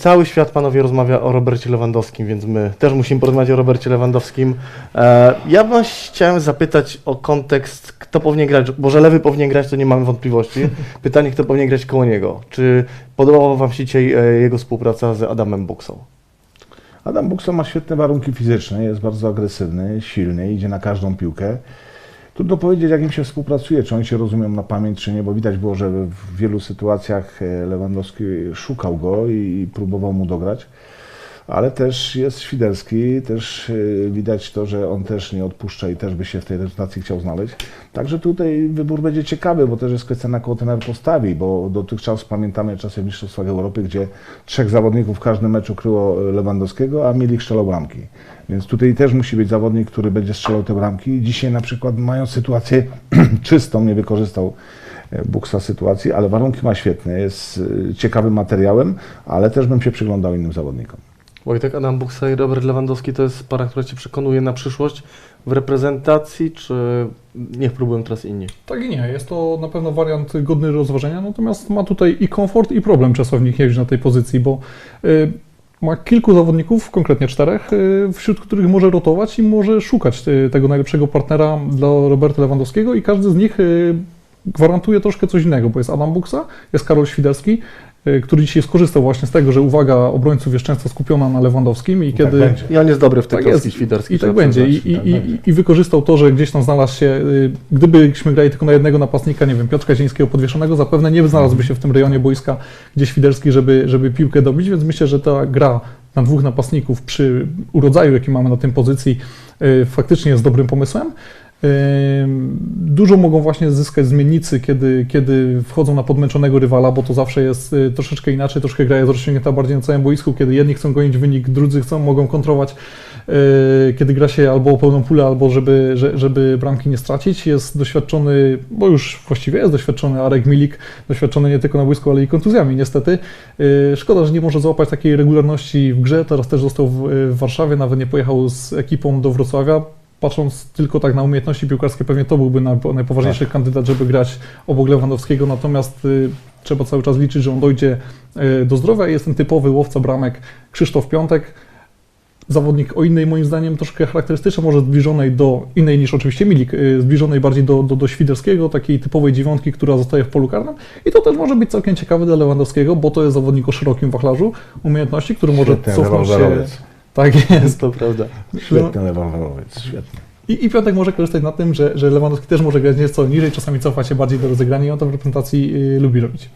Cały świat, panowie, rozmawia o Robercie Lewandowskim, więc my też musimy porozmawiać o Robercie Lewandowskim. E, ja was chciałem zapytać o kontekst, kto powinien grać, bo że Lewy powinien grać, to nie mamy wątpliwości. Pytanie, kto powinien grać koło niego. Czy podobała wam się dzisiaj e, jego współpraca z Adamem Buksą? Adam Buksa ma świetne warunki fizyczne, jest bardzo agresywny, silny, idzie na każdą piłkę. Trudno powiedzieć, jak im się współpracuje, czy oni się rozumią na pamięć, czy nie, bo widać było, że w wielu sytuacjach e, Lewandowski szukał go i próbował mu dograć. Ale też jest Świderski, też e, widać to, że on też nie odpuszcza i też by się w tej reprezentacji chciał znaleźć. Także tutaj wybór będzie ciekawy, bo też jest kwestia na kogo trener postawi, bo dotychczas pamiętamy czasy w Mistrzostwach Europy, gdzie trzech zawodników w każdym meczu kryło Lewandowskiego, a Milik strzelał bramki. Więc tutaj też musi być zawodnik, który będzie strzelał te bramki. Dzisiaj na przykład mają sytuację czystą, nie wykorzystał e, Buksa sytuacji, ale warunki ma świetne, jest e, ciekawym materiałem, ale też bym się przyglądał innym zawodnikom. Wojtek, Adam Buksa i Robert Lewandowski to jest para, która cię przekonuje na przyszłość w reprezentacji, czy niech próbują teraz inni? Tak i nie, jest to na pewno wariant godny rozważenia, natomiast ma tutaj i komfort, i problem Czesław Michniewicz na tej pozycji, bo y, ma kilku zawodników, konkretnie czterech, y, wśród których może rotować i może szukać y, tego najlepszego partnera dla Roberta Lewandowskiego i każdy z nich y, gwarantuje troszkę coś innego, bo jest Adam Buksa, jest Karol Świderski, który dzisiaj skorzystał właśnie z tego, że uwaga obrońców jest często skupiona na Lewandowskim i tak kiedy... będzie. I on jest dobry w tej Tak jest. świderskiej. I tak będzie. I, i, tak i, będzie. I wykorzystał to, że gdzieś tam znalazł się, y, gdybyśmy grali tylko na jednego napastnika, nie wiem, Piotrka Zińskiego podwieszonego, zapewne nie znalazłby się w tym rejonie boiska gdzieś Widerski, żeby, żeby piłkę dobić, więc myślę, że ta gra na dwóch napastników przy urodzaju, jaki mamy na tym pozycji, y, faktycznie jest dobrym pomysłem. Dużo mogą właśnie zyskać zmiennicy, kiedy, kiedy wchodzą na podmęczonego rywala, bo to zawsze jest y, troszeczkę inaczej, troszkę gra jest rozciągnięta bardziej na całym boisku, kiedy jedni chcą gonić wynik, drudzy chcą, mogą kontrować, y, kiedy gra się albo o pełną pulę, albo żeby, że- żeby bramki nie stracić. Jest doświadczony, bo już właściwie jest doświadczony Arek Milik, doświadczony nie tylko na boisku, ale i kontuzjami niestety. Y, Szkoda, że nie może złapać takiej regularności w grze, teraz też został w Warszawie, nawet nie pojechał z ekipą do Wrocławia. Patrząc tylko tak na umiejętności piłkarskie, pewnie to byłby naj- najpoważniejszy Tak. kandydat, żeby grać obok Lewandowskiego, natomiast y, trzeba cały czas liczyć, że on dojdzie y, do zdrowia. Jest ten typowy łowca bramek Krzysztof Piątek. Zawodnik o innej, moim zdaniem, troszkę charakterystycznej, może zbliżonej do innej niż oczywiście Milik, y, zbliżonej bardziej do, do, do Świderskiego, takiej typowej dziewiątki, która zostaje w polu karnym. I to też może być całkiem ciekawe dla Lewandowskiego, bo to jest zawodnik o szerokim wachlarzu umiejętności, który może Świetny cofnąć się. Tak jest. To prawda. Świetny rewolwerowiec, świetny. I, I Piątek może korzystać na tym, że, że Lewandowski też może grać nieco niżej, czasami cofa się bardziej do rozegrania i on to w reprezentacji y, lubi robić.